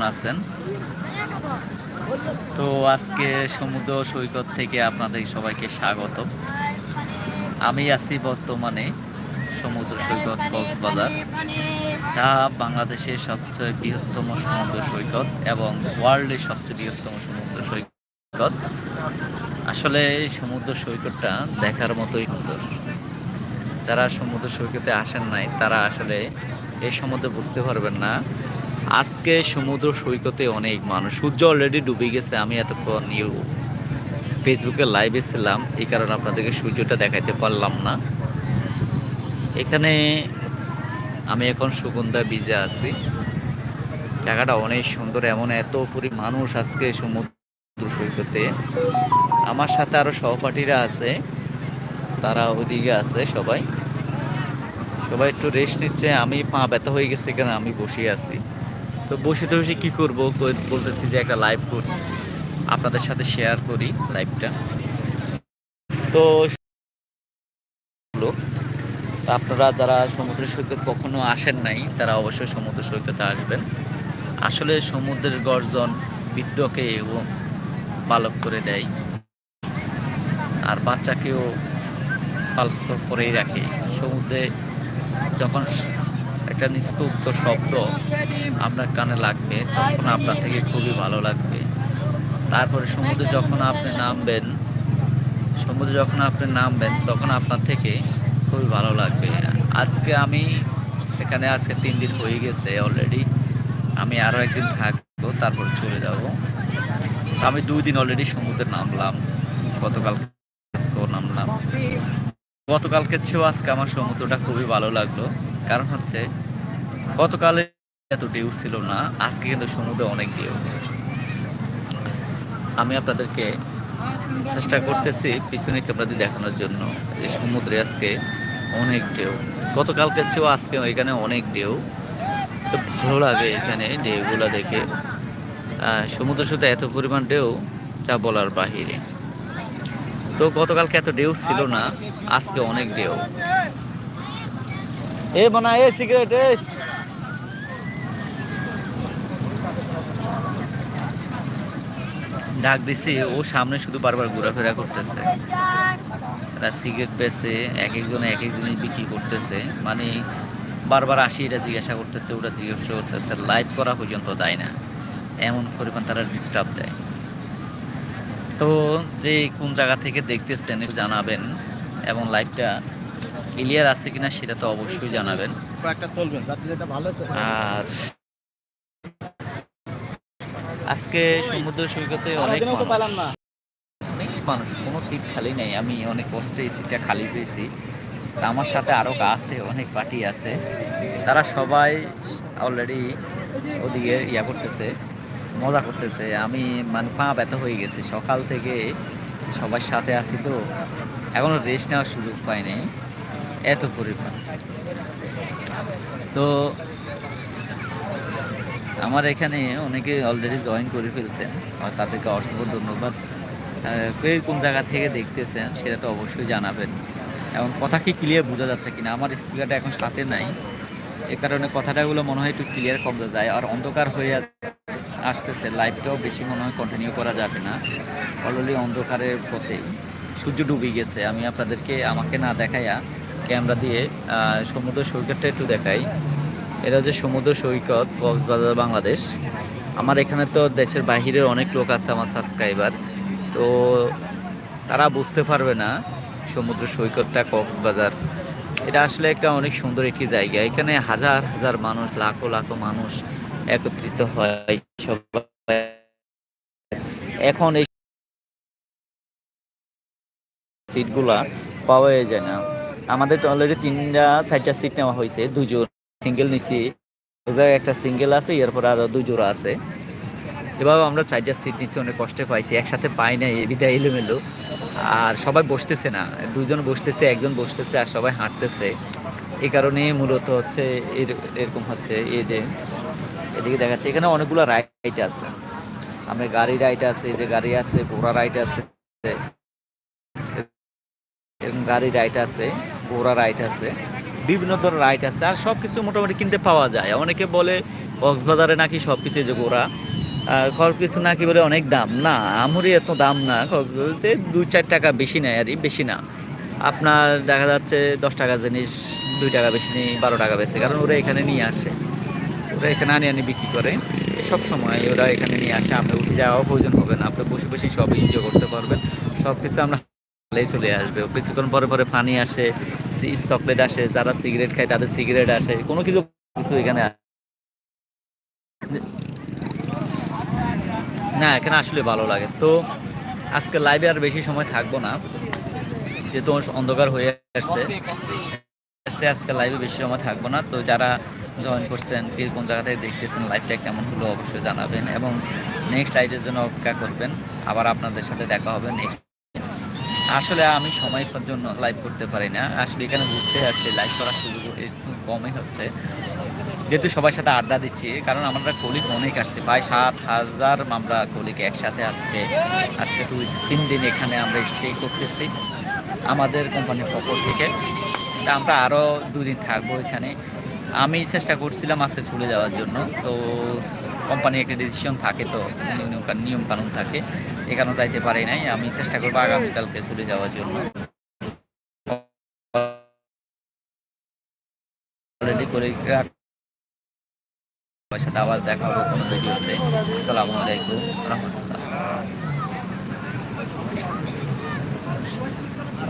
কেমন আছেন? তো আজকে সমুদ্র সৈকত থেকে আপনাদের সবাইকে স্বাগত। আমি আছি বর্তমানে সমুদ্র সৈকত কক্সবাজার, যা বাংলাদেশের সবচেয়ে বৃহত্তম সমুদ্র সৈকত এবং ওয়ার্ল্ডের সবচেয়ে বৃহত্তম সমুদ্র সৈকত। আসলে সমুদ্র সৈকতটা দেখার মতোই সুন্দর। যারা সমুদ্র সৈকতে আসেন নাই, তারা আসলে এই সমুদ্রে বুঝতে পারবেন না আজকে সমুদ্র সৈকতে অনেক মানুষ। সূর্য অলরেডি ডুবে গেছে, আমি এতক্ষণ ইউ ফেসবুকে লাইভে ছিলাম, এই কারণে আপনাদেরকে সূর্যটা দেখাইতে পারলাম না। এখানে আমি এখন সুগন্ধা বীজে আছি। জায়গাটা অনেক সুন্দর, এমন এত পরি মানুষ আজকে সমুদ্র সৈকতে। আমার সাথে আরও সহপাঠীরা আছে, তারা ওদিকে আছে সবাই। সবাই একটু রেস্ট নিচ্ছে, আমি পা ব্যথা হয়ে গেছে, এখানে আমি বসে আছি। তো বসে তো বসে কী করব? বলতেছি যে একটা লাইভ করি আপনাদের সাথে শেয়ার করি লাইভটা তো আপনারা যারা সমুদ্র সৈকত কখনো আসেন নাই, তারা অবশ্যই সমুদ্র সৈকতে আসবেন। আসলে সমুদ্রের গর্জন বৃদ্ধকে ও বালক করে দেয়। আর বাচ্চাকেও পালক করেই রাখে। সমুদ্রে যখন একটা নিস্তব্ধ শব্দ আপনার কানে লাগবে, তখন আপনার থেকে খুবই ভালো লাগবে। তারপরে সমুদ্রে যখন আপনি নামবেন, সমুদ্রে যখন আপনি নামবেন, তখন আপনার থেকে খুবই ভালো লাগবে। আজকে আমি এখানে আজকে তিন দিন হয়ে গেছে অলরেডি আমি আরও একদিন থাকব, তারপর চলে যাব। আমি দুই দিন অলরেডি সমুদ্রে নামলাম। গতকাল নামলাম। গতকালকে চেয়েও আজকে আমার সমুদ্রটা খুবই ভালো লাগল। কারণ হচ্ছে, গতকালে এত ঢেউ ছিল না, আজকে কিন্তু সমুদ্রে অনেক ঢেউ আমি আপনাদেরকে চেষ্টা করতেছি পিছনে ক্যামেরা দিয়ে দেখানোর জন্য যে সমুদ্রে আজকে অনেক ঢেউ। গতকালকে চেয়েও আজকে এখানে অনেক ঢেউ। তো ভালো লাগে এখানে ঢেউগুলো দেখে। সমুদ্র শুধু এত পরিমাণ ঢেউ যা বলার বাহিরে। তো গতকালকে এত ঢেউ ছিল না, আজকে অনেক ঢেউ। এ বানা এ সিগারেট, এ। ডাক দিছি, ও সামনে শুধু বারবার ঘোরাফেরা করতেছে। এরা সিগারেট বেচতে এক একজন এক এক জিনিস বিক্রি করতেছে। মানে বারবার আসি, এটা জিজ্ঞাসা করতেছে, ওটা জিজ্ঞাসা করতেছে, লাইভ করা পর্যন্ত দেয় না। এমন পরিমাণ তারা ডিস্টার্ব দেয়। তো যে কোন জায়গা থেকে দেখতেছেন জানাবেন, এবং লাইভটা ক্লিয়ার আছে কিনা সেটা তো অবশ্যই জানাবেন। আর আজকে সমুদ্র সৈকতে অনেক অনেক মানুষ কোনো সিট খালি নেই। আমি অনেক কষ্টে এই সিটটা খালি পেয়েছি। আমার সাথে আরও আছে অনেক পার্টি আছে। তারা সবাই অলরেডি ওদিকে ইয়া করতেছে মজা করতেছে। আমি মানে পা ব্যথা হয়ে গেছে। সকাল থেকে সবার সাথে আছি তো। এখনও রেস্ট নেওয়ার সুযোগ পাইনি। এত পরিমাণ। তো আমার এখানে অনেকে অলরেডি জয়েন করে ফেলছেন, আর তাদেরকে অসংখ্য ধন্যবাদ। কে কোন জায়গা থেকে দেখতেছেন সেটা তো অবশ্যই জানাবেন। এবং কথা কি ক্লিয়ার বোঝা যাচ্ছে কিনা? আমার স্পিকারটা এখন সাথে নাই। এ কারণে কথাটাগুলো মনে হয় একটু ক্লিয়ার কম যায়, আর অন্ধকার হয়ে আসতেছে। লাইভটাও বেশি মনে হয় কন্টিনিউ করা যাবে না। অলরেডি অন্ধকারের পথে সূর্য ডুবে গেছে। আমি আপনাদেরকে আমাকে না দেখাইয়া ক্যামেরা দিয়ে সমুদ্র সৈকতটা একটু দেখাই। এটা হচ্ছে সমুদ্র সৈকত, কক্সবাজার, বাংলাদেশ। আমার এখানে তো দেশের বাহিরের অনেক লোক আছে আমার সাবস্ক্রাইবার। তো তারা বুঝতে পারবে না সমুদ্র সৈকতটা কক্সবাজার। এটা আসলে একটা অনেক সুন্দর একটি জায়গা। এখানে হাজার হাজার মানুষ, লাখো লাখো মানুষ একত্রিত হয় সবাই। এখন এই সিটগুলা পাওয়া যায় না। আমাদের তো অলরেডি তিনটা, চারটা সিট নেওয়া হয়েছে দুজন সিঙ্গেল নিছি। একটা সিঙ্গেল আছে, এরপর আরও দুই জোড়া আছে। এভাবে আমরা চারটা সিট নিচ্ছি অনেক কষ্টে পাইছি, একসাথে পাই না এবিধা এলোমেলো। আর সবাই বসতেছে না দুজন বসতেছে, একজন বসতেছে, আর সবাই হাঁটতেছে। এই কারণে মূলত হচ্ছে এর- এরকম হচ্ছে এই যে এদিকে দেখাচ্ছে, এখানে অনেকগুলো রাইড আছে। আমরা গাড়ি রাইড আছে যে গাড়ি আছে, ঘোড়া রাইড আছে, এরকম গাড়ি রাইড আছে। ঘোড়া রাইড আছে, বিভিন্ন ধরনের রাইড আছে, আর সব কিছু মোটামুটি কিনতে পাওয়া যায়। অনেকে বলে কক্সবাজারে নাকি সব কিছু যে গোড়া সব কিছু নাকি বলে অনেক দাম। না, আমরি এত দাম না কক্সবাজারতে দুই চার টাকা বেশি নেয় আর বেশি না। আপনার দেখা যাচ্ছে দশ টাকা জিনিস, দুই টাকা বেশি নেই, বারো টাকা বেশি, কারণ ওরা এখানে নিয়ে আসে। ওরা এখানে আনি আনি বিক্রি করে। সব সময় ওরা এখানে নিয়ে আসে, আমরা উঠে যাওয়ার প্রয়োজন হবে না, আপনি বসে বসে সব এনজয় করতে পারবেন। সব কিছু আমরা হালেই চলে আসবে। কিছুক্ষণ পরে পরে পানি আসে চকলেট আসে, যারা সিগারেট খায় তাদের সিগারেট আসে, কোনো কিছু কিছু এখানে না, এখানে আসলে ভালো লাগে। তো আজকে লাইভে আর বেশি সময় থাকব না, যেহেতু অন্ধকার হয়ে আসছে। আসছে, আজকে লাইভে বেশি সময় থাকব না। তো যারা জয়েন করছেন, কে কোন জায়গা থেকে দেখতেছেন লাইভটা কেমন হলো অবশ্যই জানাবেন। এবং নেক্সট লাইভের জন্য অপেক্ষা করবেন। আবার আপনাদের সাথে দেখা হবে নেক্সট আসলে আমি সময় পাওয়ার জন্য লাইভ করতে পারি না। আসলে এখানে ঘুরতে আসছে লাইভ করার সুযোগ একটু কমই হচ্ছে। যেহেতু সবার সাথে আড্ডা দিচ্ছি, কারণ আমরা কলিগ অনেক আসছে। প্রায় সাত হাজার আমরা কলিগ একসাথে আজকে আজকে দুই, তিন দিন এখানে আমরা স্টে করতেছি আমাদের কোম্পানির পক্ষ থেকে। আমরা আরও দুদিন থাকব এখানে। আমি চেষ্টা করছিলাম আজকে চলে যাওয়ার জন্য। তো কোম্পানি একটা ডিসিশন থাকে তো নিয়ম কানুন থাকে। এ কারণে যাইতে পারি নাই। আমি চেষ্টা করব আগামীকালকে চলে যাওয়ার জন্য। আবার দেখা হবে কোনো ভিডিওতে। রহমতুল্লাহ।